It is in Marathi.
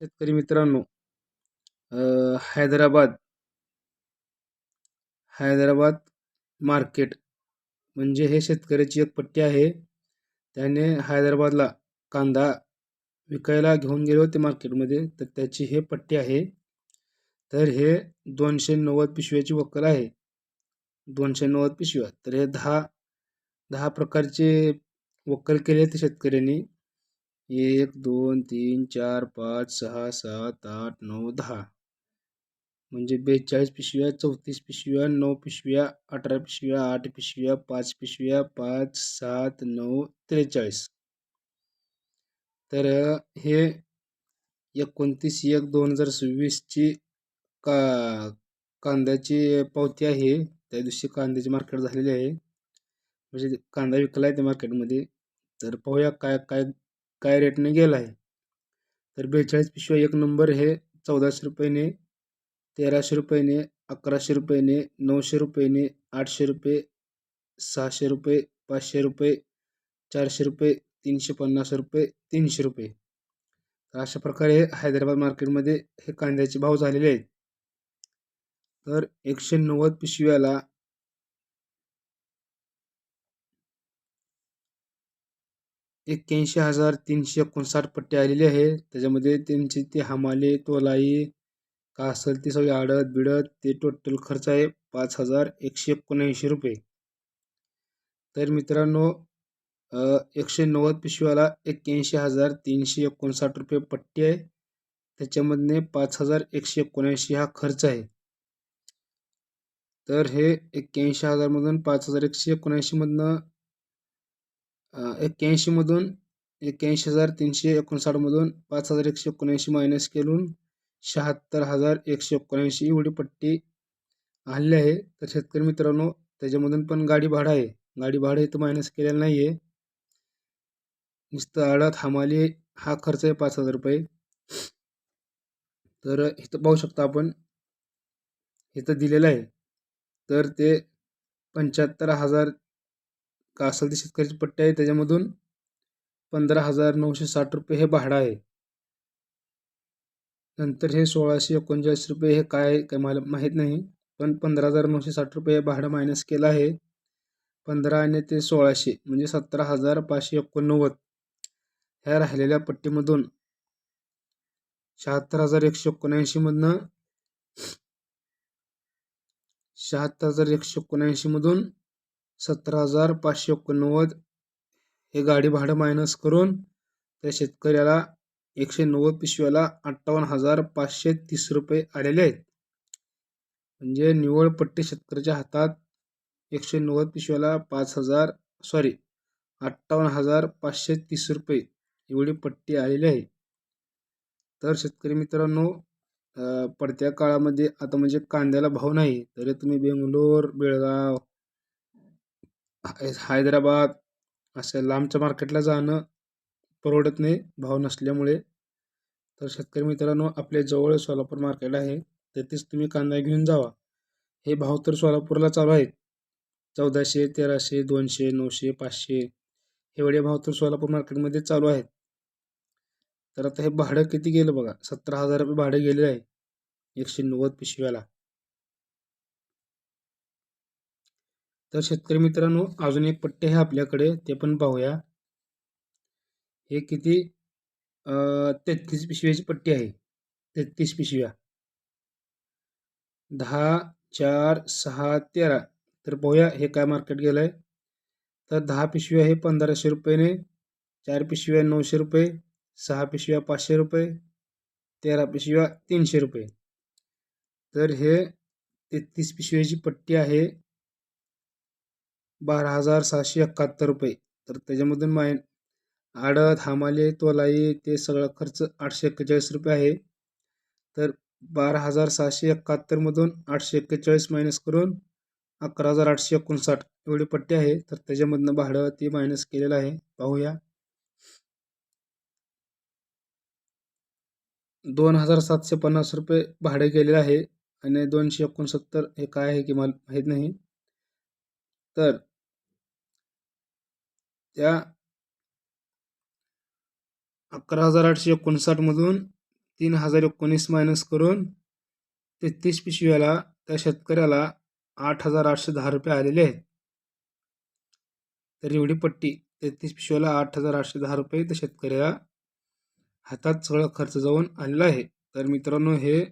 शेतकरी मित्रांनो हैदराबाद हैदराबाद मार्केट म्हणजे हे शेतकऱ्याची एक पट्टी आहे. त्याने हैदराबादला कांदा विकायला घेऊन गेले होते मार्केटमध्ये तर त्याची हे पट्टी आहे. तर हे दोनशे नव्वद पिशव्याची वक्कल आहे. दोनशे नव्वद पिशव्या. तर हे दहा दहा प्रकारचे वक्कल केले होते शेतकऱ्यांनी. एक दोन तीन चार पाच सहा सात आठ नऊ दहा. म्हणजे बेचाळीस पिशव्या चौतीस पिशव्या नऊ पिशव्या अठरा पिशव्या आठ पिशव्या पाच पिशव्या पाच सात नऊ त्रेचाळीस. तर हे एकोणतीस एक दोन हजार सव्वीसची का कांद्याची पावती आहे. त्या दिवशी कांद्याची मार्केट झालेली आहे. म्हणजे कांदा विकला आहे त्या मार्केटमध्ये तर पाहूया काय काय काय रेटने गेला आहे तर बेचाळीस पिशव्या एक नंबर हे चौदाशे रुपयाने तेराशे रुपयाने अकराशे रुपयाने नऊशे रुपयाने आठशे रुपये सहाशे रुपये पाचशे रुपये चारशे रुपये तीनशे पन्नास रुपये तीनशे रुपये. तर अशा प्रकारे हैदराबाद मार्केटमध्ये हे कांद्याचे भाव झालेले आहेत. तर एकशे नव्वद पिशव्याला एक्क्याऐंशी हजार तीनशे एकोणसाठ पट्टी आलेले आहे त्याच्यामध्ये त्यांची ते हमाले तोलाई का असेल ते सगळे आडत बिडत ते टोटल खर्च आहे पाच हजार एकशे एकोणऐंशी रुपये. तर मित्रांनो एकशे नव्वद पिशव्याला एक्क्याऐंशी हजार तीनशे एकोणसाठ रुपये पट्टी आहे. त्याच्यामधने पाच हजार एकशे एकोणऐंशी हा खर्च आहे. तर हे एक्क्याऐंशी हजारमधून पाच हजार एकशे एकोणऐंशीमधनं एक्क्याऐंशीमधून एक्क्याऐंशी हजार तीनशे एकोणसाठमधून पाच हजार एकशे एकोणऐंशी मायनस केलून शहात्तर हजार एकशे एकोणऐंशी एवढी पट्टी आणली आहे. तर शेतकरी मित्रांनो त्याच्यामधून पण गाडी भाडं आहे. गाडी भाडं इथं मायनस केलेलं नाही आहे नुसतं आडात हमाली हा खर्च आहे पाच हजार रुपये. तर इथं पाहू शकता आपण इथं दिलेलं आहे. तर ते पंच्याहत्तर हजार का असेल ते शेतकऱ्याची पट्टी आहे त्याच्यामधून पंधरा हजार नऊशे साठ रुपये हे भाडं आहे. नंतर हे सोळाशे एकोणचाळीस रुपये हे काय काय मला माहीत नाही पण पंधरा हजार नऊशे साठ रुपये हे भाडं मायनस केलं आहे. पंधरा आणि ते सोळाशे म्हणजे सतरा हजार पाचशे एकोणनव्वद ह्या राहिलेल्या पट्टीमधून शहात्तर हजार एकशे एकोणऐंशीमधनं शहात्तर हजार एकशे एकोणऐंशीमधून सतरा हजार पाचशे एकोणनव्वद हे गाडी भाडं मायनस करून त्या शेतकऱ्याला एकशे नव्वद पिशव्याला अठ्ठावन्न हजार पाचशे तीस रुपये आलेले आहेत. म्हणजे निव्वळ पट्टी शेतकऱ्याच्या हातात एकशे नव्वद पिशव्याला पाच हजार सॉरी अठ्ठावन्न हजार पाचशे तीस रुपये एवढी पट्टी आलेली आहे. तर शेतकरी मित्रांनो पडत्या काळामध्ये आता म्हणजे कांद्याला भाव नाही. तरी तुम्ही बेंगलोर बेळगाव हैदराबाद असं लांबच्या मार्केटला जाणं परवडत नाही भाव नसल्यामुळे. तर शेतकरी मित्रांनो आपल्या जवळ सोलापूर मार्केट आहे. तेथेच तुम्ही कांदा घेऊन जावा. हे भाव तर सोलापूरला चालू आहेत. चौदाशे तेराशे दोनशे नऊशे पाचशे एवढे भाव तर सोलापूर मार्केटमध्ये चालू आहेत. तर आता हे भाडं किती गेलं बघा? सतरा हजार रुपये भाडं गेले आहे. एकशे नव्वद पिशव्याला. तर शेतकरी मित्रांनो अजून एक पट्टे आहे आपल्याकडे ते पण पाहूया. हे किती? तेहतीस पिशव्याची पट्टी आहे. तेहतीस पिशव्या. दहा चार सहा तेरा. तर पाहूया हे काय मार्केट गेलं आहे तर दहा पिशव्या हे पंधराशे रुपयेने चार पिशव्या नऊशे रुपये सहा पिशव्या पाचशे रुपये तेरा पिशव्या तीनशे रुपये. तर हे तेहतीस पिशव्याची पट्टी आहे. बारा हजार सहाशे एकाहत्तर रुपये. तर त्याच्यामधून माय आडत हमाले तोलाई ते सगळा खर्च आठशे एक्केचाळीस रुपये आहे. तर बारा हजार सहाशे एकाहत्तरमधून आठशे एक्केचाळीस मायनस करून अकरा हजार आठशे एकोणसाठ एवढी पट्टी आहे. तर त्याच्यामधनं भाडं ते मायनस केलेलं आहे. पाहूया. दोन हजार सातशे पन्नास रुपये भाडे केलेलं आहे. आणि दोनशे एकोणसत्तर हे काय आहे की मला माहीत नाही. तर त्या अकरा हजार आठशे एकोणसाठमधून तीन हजार एकोणीस मायनस करून तेहतीस पिशव्याला त्या शेतकऱ्याला आठ हजार आठशे दहा रुपये आलेले आहेत. तर एवढी पट्टी तेहतीस पिशव्याला आठ हजार आठशे दहा रुपये त्या शेतकऱ्याला हातात सगळा खर्च जाऊन आलेला आहे. तर मित्रांनो हे